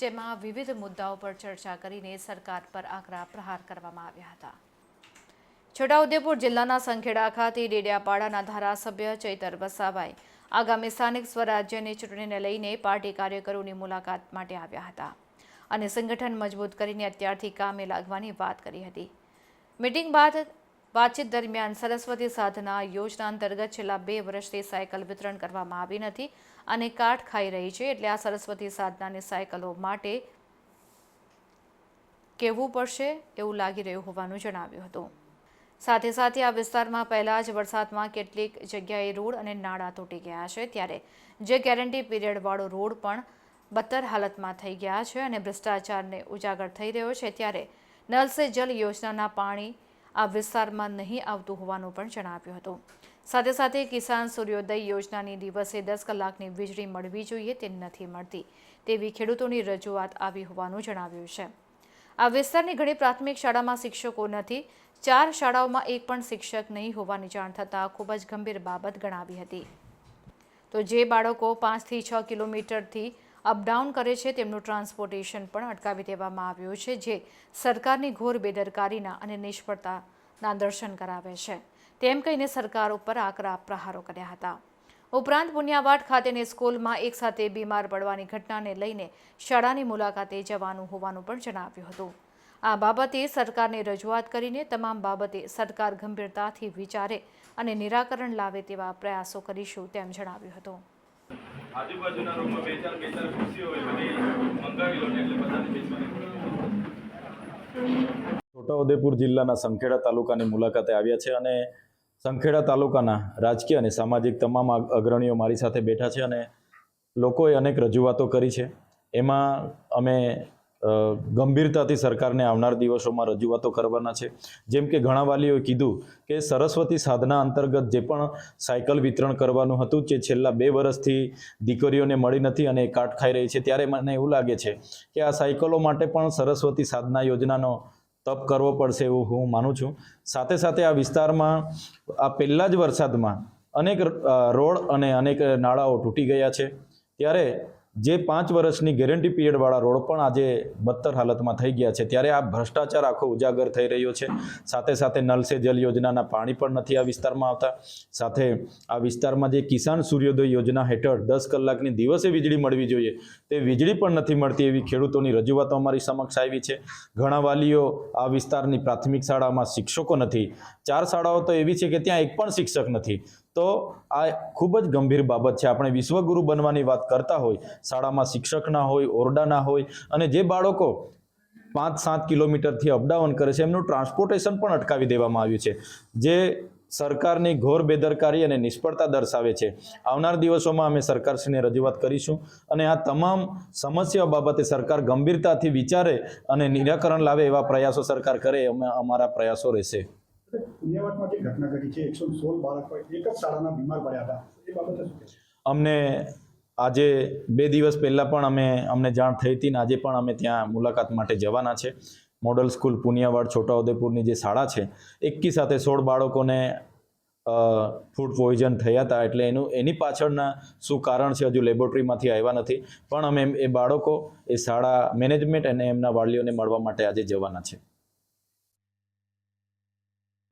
જેમાં વિવિધ મુદ્દાઓ પર ચર્ચા કરીને સરકાર પર આકરા પ્રહાર કરવામાં આવ્યા હતા. છોટાઉદેપુર જિલ્લાના સંખેડા ખાતે ડેડિયાપાડાના ધારાસભ્ય ચૈતર વસાવાએ આગામી સ્થાનિક સ્વરાજ્યની ચૂંટણીને લઈને પાર્ટી કાર્યકરોની મુલાકાત માટે આવ્યા હતા અને સંગઠન મજબૂત કરીને અત્યારથી કામે લાગવાની વાત કરી હતી. મીટિંગ બાદ વાતચીત દરમિયાન સરસ્વતી સાધના યોજના અંતર્ગત છેલ્લા બે વર્ષથી સાયકલ વિતરણ કરવામાં આવી નથી અને કાટ ખાઈ રહી છે એટલે આ સરસ્વતી સાધનાની સાયકલો માટે કહેવું પડશે એવું લાગી રહ્યું હોવાનું જણાવ્યું હતું. સાથે સાથે આ વિસ્તારમાં પહેલાં જ વરસાદમાં કેટલીક જગ્યાએ રોડ અને નાળા તૂટી ગયા છે ત્યારે જે ગેરંટી પીરિયડવાળો રોડ પણ બદતર હાલતમાં થઈ ગયા છે અને ભ્રષ્ટાચારને ઉજાગર થઈ રહ્યો છે ત્યારે નલ સે જલ યોજનાના પાણી આ વિસ્તારમાં નહીં આવતું હોવાનું પણ જણાવ્યું હતું. સાથે સાથે કિસાન સૂર્યોદય યોજનાની દિવસે દસ કલાકની વીજળી મળવી જોઈએ તે નથી મળતી. તેવી ખેડૂતોની રજૂઆત આવી હોવાનું જણાવ્યું છે. આ વિસ્તારની ઘણી પ્રાથમિક શાળામાં શિક્ષકો નથી, ચાર શાળાઓમાં એક પણ શિક્ષક નહીં હોવાની જાણ થતાં ખૂબ જ ગંભીર બાબત ગણાવી હતી. તો જે બાળકો પાંચથી છ કિલોમીટરથી અપડાઉન કરે છે, તેમનું ટ્રાન્સપોર્ટેશન પણ અટકાવી દેવામાં આવ્યું છે, જે સરકારની ઘોર બેદરકારીના અને નિષ્ફળતાના દર્શન કરાવે છે. તેમ કહીને સરકાર ઉપર આકરા પ્રહારો કર્યા હતા. ઉપરાંત પુન્યાવાડ ખાતેની સ્કૂલમાં એકસાથે બીમાર પડવાની ઘટનાને લઈને શાળાની મુલાકાતે જવાનું હોવાનું પણ જણાવ્યું હતું. આ બાબતે સરકારને રજૂઆત કરીને તમામ બાબતે સરકાર ગંભીરતાથી વિચારે અને નિરાકરણ લાવે તેવા પ્રયાસો કરીશું તેમ જણાવ્યું હતું. આજુબાજુના રૂમમાં બે ચાર બે ચાર ખુરશીઓ હોય બધી મંગાવી લો એટલે બધાને બેસવાની છોટાઉદેપુર જિલ્લાના સંખેડા તાલુકાની મુલાકાતે આવ્યા છે અને સંખેડા તાલુકાના રાજકીય અને સામાજિક તમામ અગ્રણીઓ મારી સાથે બેઠા છે અને લોકોએ અનેક રજૂઆતો કરી છે. એમાં અમે ગંભીરતાથી સરકારને આવનાર દિવસોમાં રજૂઆતો કરવાના છે. જેમ કે ઘણા વાલીઓએ કીધું કે સરસ્વતી સાધના અંતર્ગત જે પણ સાયકલ વિતરણ કરવાનું હતું જે છેલ્લા બે વર્ષથી દીકરીઓને મળી નથી અને કાટ ખાઈ રહી છે, ત્યારે મને એવું લાગે છે કે આ સાયકલો માટે પણ સરસ્વતી સાધના યોજનાનો તપ કરવો પડશે એવું હું માનું છું. સાથે સાથે આ વિસ્તારમાં આ પહેલા જ વરસાદમાં અનેક રોડ અને અનેક નાળાઓ તૂટી ગયા છે. ત્યારે જે પાંચ વર્ષની ગેરંટી પીરિયડવાળા રોડ પણ આજે બદતર હાલતમાં થઈ ગયા છે. ત્યારે આ ભ્રષ્ટાચાર આખો ઉજાગર થઈ રહ્યો છે. સાથે સાથે નલ સે જલ યોજનાના પાણી પણ નથી આ વિસ્તારમાં આવતા. સાથે આ વિસ્તારમાં જે કિસાન સૂર્યોદય યોજના હેઠળ દસ કલાકની દિવસે વીજળી મળવી જોઈએ. તે વીજળી પણ નથી મળતી એવી ખેડૂતોની રજૂઆતો અમારી સમક્ષ આવી છે. ઘણા વાલીઓ આ વિસ્તારની પ્રાથમિક શાળામાં શિક્ષકો નથી. ચાર શાળાઓ તો એવી છે કે ત્યાં એક પણ શિક્ષક નથી. તો આ ખૂબ જ ગંભીર બાબત છે. આપણે વિશ્વગુરુ બનવાની વાત કરતા હોય, શાળામાં શિક્ષકના હોય ઓરડાના હોય અને જે બાળકો પાંચ સાત કિલોમીટરથી અપડાઉન કરે છે, એમનું ટ્રાન્સપોર્ટેશન પણ અટકાવી દેવામાં આવ્યું છે. જે સરકારની ઘોર બેદરકારી અને નિષ્ફળતા દર્શાવે છે. આવનાર દિવસોમાં અમે સરકારશ્રીને રજૂઆત કરીશું અને આ તમામ સમસ્યાઓ બાબતે સરકાર ગંભીરતાથી વિચારે અને નિરાકરણ લાવે એવા પ્રયાસો સરકાર કરે અમે અમારા પ્રયાસો રહેશે. પુણ્યવાટમાં જે ઘટના ઘટી છે. એકસો સોળ બાળકો, એક જ શાળાના બીમાર પડ્યા હતા. એ બાબતે શું? અમને આજે બે દિવસ પહેલાં પણ અમે, અમને જાણ થઈ હતી ને આજે પણ અમે ત્યાં મુલાકાત માટે જવાના છે. મોડલ સ્કૂલ પુનિયાવાડ છોટાઉદેપુરની જે શાળા છે, એકી સાથે સોળ બાળકોને ફૂડ પોઈઝન થયા હતા એટલે એનું, એની પાછળના શું કારણ છે હજુ લેબોરેટરીમાંથી આવ્યા નથી. પણ અમે એ બાળકો એ શાળા મેનેજમેન્ટ અને એમના વાલીઓને મળવા માટે આજે જવાના છે.